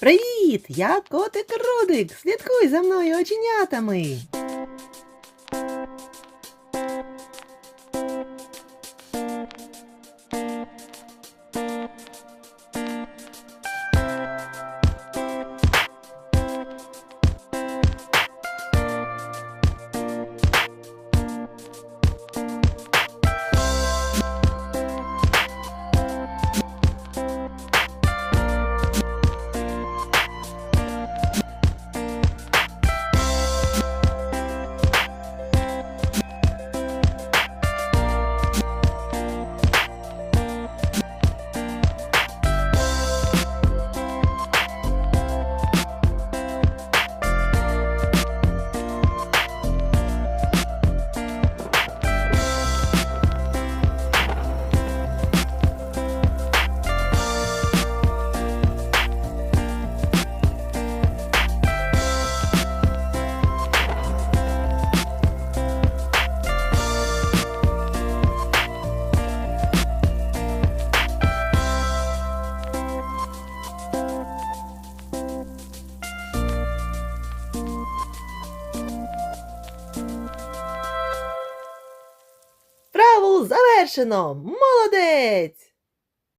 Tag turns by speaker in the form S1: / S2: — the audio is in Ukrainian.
S1: Привіт! Я котик Рудик. Слідкуй за мною оченятами. Завершено! Молодець!